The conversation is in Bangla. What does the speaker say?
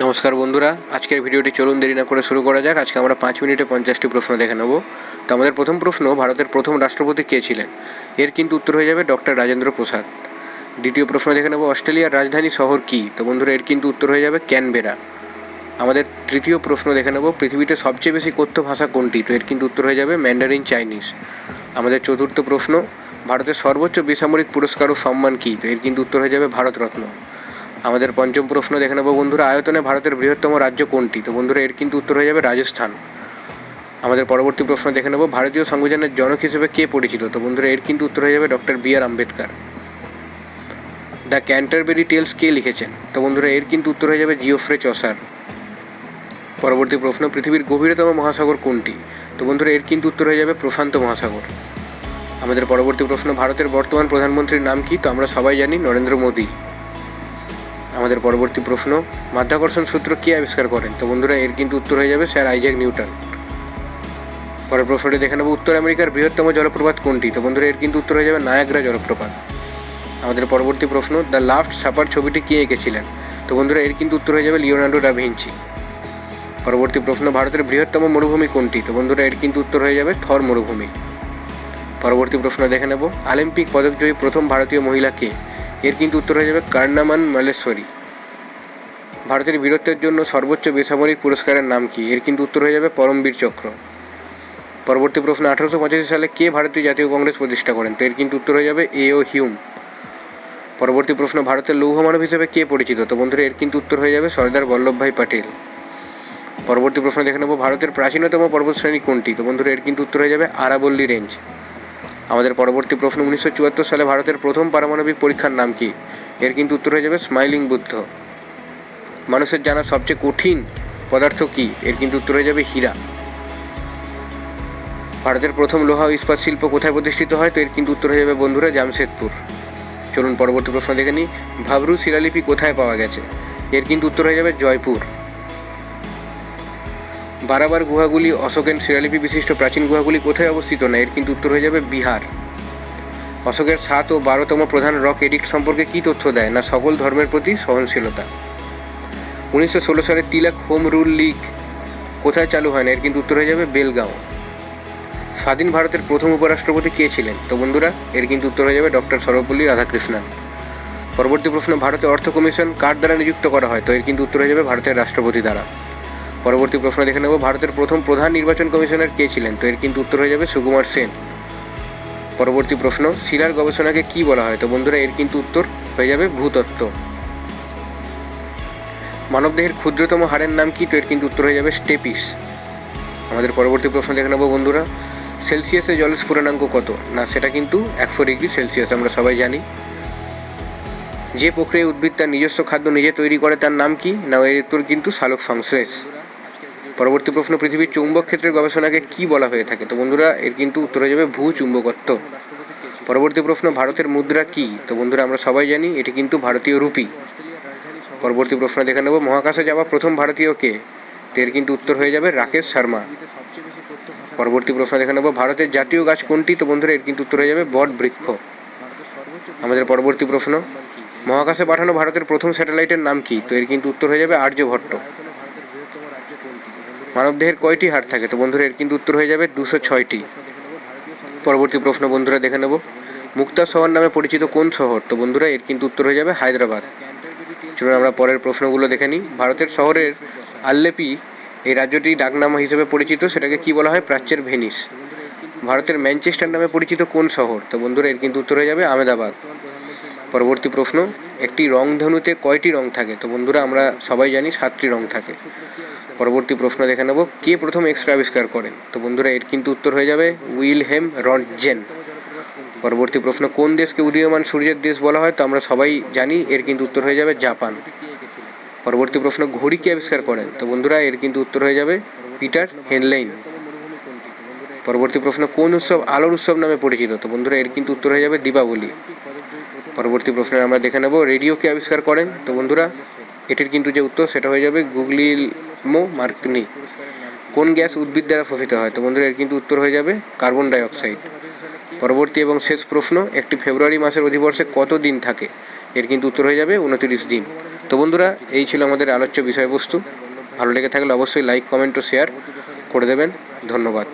নমস্কার বন্ধুরা, আজকের ভিডিওটি চলুন দেরি না করে শুরু করা যাক। আজকে আমরা পাঁচ মিনিটে পঞ্চাশটি প্রশ্ন দেখে নেব। তো আমাদের প্রথম প্রশ্ন, ভারতের প্রথম রাষ্ট্রপতি কে ছিলেন? এর কিন্তু উত্তর হয়ে যাবে ডক্টর রাজেন্দ্র প্রসাদ। দ্বিতীয় প্রশ্ন দেখে নেব, অস্ট্রেলিয়ার রাজধানী শহর কি? তো বন্ধুরা, এর কিন্তু উত্তর হয়ে যাবে ক্যানবেরা। আমাদের তৃতীয় প্রশ্ন দেখে নেব, পৃথিবীতে সবচেয়ে বেশি কথ্য ভাষা কোনটি? তো এর কিন্তু উত্তর হয়ে যাবে ম্যান্ডারিন চাইনিজ। আমাদের চতুর্থ প্রশ্ন, ভারতের সর্বোচ্চ বেসামরিক পুরস্কার ও সম্মান কী? তো এর কিন্তু উত্তর হয়ে যাবে ভারতরত্ন। আমাদের পঞ্চম প্রশ্ন দেখে নেব বন্ধুরা, আয়তনে ভারতের বৃহত্তম রাজ্য কোনটি? তো বন্ধুরা, এর কিন্তু উত্তর হয়ে যাবে রাজস্থান। আমাদের পরবর্তী প্রশ্ন দেখে নেব, ভারতীয় সংবিধানের জনক হিসেবে কে পরিচিত? তো বন্ধুরা, এর কিন্তু উত্তর হয়ে যাবে doctor B R Ambedkar. The Canterbury Tales কে লিখেছেন? তো বন্ধুরা, এর কিন্তু উত্তর হয়ে যাবে জিওফ্রে চসার। পরবর্তী প্রশ্ন, পৃথিবীর গভীরতম মহাসাগর কোনটি? তো বন্ধুরা, এর কিন্তু উত্তর হয়ে যাবে প্রশান্ত মহাসাগর। আমাদের পরবর্তী প্রশ্ন, ভারতের বর্তমান প্রধানমন্ত্রীর নাম কি? তো আমরা সবাই জানি নরেন্দ্র মোদী। আমাদের পরবর্তী প্রশ্ন, মাধ্যাকর্ষণ সূত্র কে আবিষ্কার করেন? তো বন্ধুরা, এর কিন্তু উত্তর হয়ে যাবে স্যার আইজ্যাক নিউটন। পরের প্রশ্নটি দেখে নেব, উত্তর আমেরিকার বৃহত্তম জলপ্রপাত কোনটি? তো বন্ধুরা, এর কিন্তু উত্তর হয়ে যাবে নায়াগ্রা জলপ্রপাত। আমাদের পরবর্তী প্রশ্ন, দ্য লাস্ট সাপার ছবিটি কে এঁকেছিলেন? তো বন্ধুরা, এর কিন্তু উত্তর হয়ে যাবে লিওনার্ডো ডা ভিঞ্চি পরবর্তী প্রশ্ন, ভারতের বৃহত্তম মরুভূমি কোনটি? তো বন্ধুরা, এর কিন্তু উত্তর হয়ে যাবে থর মরুভূমি। পরবর্তী প্রশ্ন দেখে নেব, অলিম্পিক পদকজয়ী প্রথম ভারতীয় মহিলা কে? এর কিন্তু উত্তর হয়ে যাবে কার্নামান মালেশ্বরী। ভারতের বীরত্বের জন্য সর্বোচ্চ বেসামরিক পুরস্কারের নাম কি? এর কিন্তু উত্তর হয়ে যাবে পরমবীর চক্র। পরবর্তী প্রশ্ন, আঠারোশো পঁচাশি সালে কে ভারতীয় জাতীয় কংগ্রেস প্রতিষ্ঠা করেন? তো এর কিন্তু উত্তর হয়ে যাবে এ ও হিউম। পরবর্তী প্রশ্ন, ভারতের লৌহ মানব হিসেবে কে পরিচিত? তো বন্ধুরা, এর কিন্তু উত্তর হয়ে যাবে সর্দার বল্লভভাই পাটেল। পরবর্তী প্রশ্ন দেখে নেব, ভারতের প্রাচীনতম পর্বতশ্রেণী কোনটি? তো বন্ধুরা, এর কিন্তু উত্তর হয়ে যাবে আরাবল্লী রেঞ্জ। আমাদের পরবর্তী প্রশ্ন, উনিশশো চুয়াত্তর সালে ভারতের প্রথম পারমাণবিক পরীক্ষার নাম কি? এর কিন্তু উত্তর হয়ে যাবে স্মাইলিং বুদ্ধ। মানুষের জানা সবচেয়ে কঠিন পদার্থ কি? এর কিন্তু উত্তর হয়ে যাবে হীরা। ভারতের প্রথম লোহা ও ইস্পাত শিল্প কোথায় প্রতিষ্ঠিত হয়? তো এর কিন্তু উত্তর হয়ে যাবে বন্ধুরা জামশেদপুর। চলুন পরবর্তী প্রশ্ন দেখে নিই। ভাবরু শিলালিপি কোথায় পাওয়া গেছে? এর কিন্তু উত্তর হয়ে যাবে জয়পুর। বারাবার গুহাগুলি অশোকের শিলালিপি বিশিষ্ট প্রাচীন গুহাগুলি কোথায় অবস্থিত না? এর কিন্তু উত্তর হয়ে যাবে বিহার। অশোকের সাত ও বারোতম প্রধান রক এডিক্ট সম্পর্কে কী তথ্য দেয়? না, সকল ধর্মের প্রতি সহনশীলতা। উনিশশো ষোলো সালে তিলক হোম রুল লিগ কোথায় চালু হয় না? এর কিন্তু উত্তর হয়ে যাবে বেলগাঁও। স্বাধীন ভারতের প্রথম উপরাষ্ট্রপতি কে ছিলেন? তো বন্ধুরা, এর কিন্তু উত্তর হয়ে যাবে ডক্টর সর্বপল্লী রাধাকৃষ্ণন। পরবর্তী প্রশ্ন, ভারতের অর্থ কমিশন কার দ্বারা নিযুক্ত করা হয়? তো এর কিন্তু উত্তর হয়ে যাবে ভারতের রাষ্ট্রপতি দ্বারা। পরবর্তী প্রশ্ন দেখে নেব। ভারতের প্রথম প্রধান নির্বাচন কমিশনার কে ছিলেন? তো এর কিন্তু উত্তর হয়ে যাবে সুকুমার সেন। পরবর্তী প্রশ্ন, শিলার গবেষণাকে কি বলা হয়? তো বন্ধুরা, এর কিন্তু উত্তর হয়ে যাবে ভূতত্ত্ব। মানবদেহের ক্ষুদ্রতম হাড়ের নাম কি? তো এর কিন্তু উত্তর হয়ে যাবে স্টেপিস। আমাদের পরবর্তী প্রশ্ন দেখে নেব বন্ধুরা। সেলসিয়াসে জলের স্ফুরণাঙ্ক কত? না, সেটা কিন্তু একশো ডিগ্রি সেলসিয়াস, আমরা সবাই জানি। যে প্রক্রিয়ায় উদ্ভিদ তার নিজস্ব খাদ্য নিজে তৈরি করে, তার নাম কি? না, এর উত্তর কিন্তু সালোক সংশ্লেষ পরবর্তী প্রশ্ন, পৃথিবীর চৌম্বক ক্ষেত্রের গবেষণাকে কি বলা হয়ে থাকে? তো বন্ধুরা, এর কিন্তু উত্তর হয়ে যাবে ভূ চুম্বকত্ব। পরবর্তী প্রশ্ন, ভারতের মুদ্রা কি? তো বন্ধুরা, আমরা সবাই জানি এটি কিন্তু ভারতীয় রুপি। পরবর্তী প্রশ্ন দেখে নেব, মহাকাশে যাওয়া প্রথম ভারতীয় কে? এর কিন্তু উত্তর হয়ে যাবে রাকেশ শর্মা। পরবর্তী প্রশ্ন দেখে নেব, ভারতের জাতীয় গাছ কোনটি? তো বন্ধুরা, এর কিন্তু উত্তর হয়ে যাবে বট বৃক্ষ আমাদের পরবর্তী প্রশ্ন, মহাকাশে পাঠানো ভারতের প্রথম স্যাটেলাইটের নাম কি? তো এর কিন্তু উত্তর হয়ে যাবে আর্যভট্ট মানবদেহের কয়টি হাড় থাকে? তো বন্ধুরা, এর কিন্তু উত্তর হয়ে যাবে দুশো ছয়টি। পরবর্তী প্রশ্ন বন্ধুরা দেখে নেব। মুক্তা শহর নামে পরিচিত কোন শহর? তো বন্ধুরা, এর কিন্তু উত্তর হয়ে যাবে হায়দ্রাবাদ। চলুন আমরা পরের প্রশ্নগুলো দেখে নিই। ভারতের শহরের আল্লেপি এই রাজ্যটি ডাকনাম হিসেবে পরিচিত, সেটাকে কি বলা হয়? প্রাচ্যের ভেনিস। ভারতের ম্যানচেস্টার নামে পরিচিত কোন শহর? তো বন্ধুরা, এর কিন্তু উত্তর হয়ে যাবে আহমেদাবাদ। পরবর্তী প্রশ্ন, একটি রংধনুতে কয়টি রং থাকে? তো বন্ধুরা, আমরা সবাই জানি সাতটি রং থাকে। পরবর্তী প্রশ্ন দেখে নেব, কে প্রথম এক্সরে আবিষ্কার করেন? তো বন্ধুরা, এর কিন্তু উত্তর হয়ে যাবে উইলহেম রন্টজেন পরবর্তী প্রশ্ন, কোন দেশকে উদীয়মান সূর্যের দেশ বলা হয়? তো আমরা সবাই জানি এর কিন্তু উত্তর হয়ে যাবে জাপান। পরবর্তী প্রশ্ন, ঘড়ি কে আবিষ্কার করেন? তো বন্ধুরা, এর কিন্তু উত্তর হয়ে যাবে পিটার হেনলাইন। পরবর্তী প্রশ্ন, কোন উৎসব আলোর উৎসব নামে পরিচিত? তো বন্ধুরা, এর কিন্তু উত্তর হয়ে যাবে দীপাবলি। পরবর্তী প্রশ্নে আমরা দেখে নেব। রেডিও কে আবিষ্কার করেন? তো বন্ধুরা, এটির কিন্তু যে উত্তর, সেটা হয়ে যাবে গুগলি গুগলিমো মার্কনি। কোন গ্যাস উদ্ভিদ দ্বারা শোষিত হয়? তো বন্ধুরা, এর কিন্তু উত্তর হয়ে যাবে কার্বন ডাই অক্সাইড পরবর্তী এবং শেষ প্রশ্ন, একটি ফেব্রুয়ারি মাসের অধিবর্ষে কত দিন থাকে? এর কিন্তু উত্তর হয়ে যাবে উনতিরিশ দিন। তো বন্ধুরা, এই ছিল আমাদের আলোচ্য বিষয়বস্তু। ভালো লেগে থাকলে অবশ্যই লাইক, কমেন্ট ও শেয়ার করে দেবেন। ধন্যবাদ।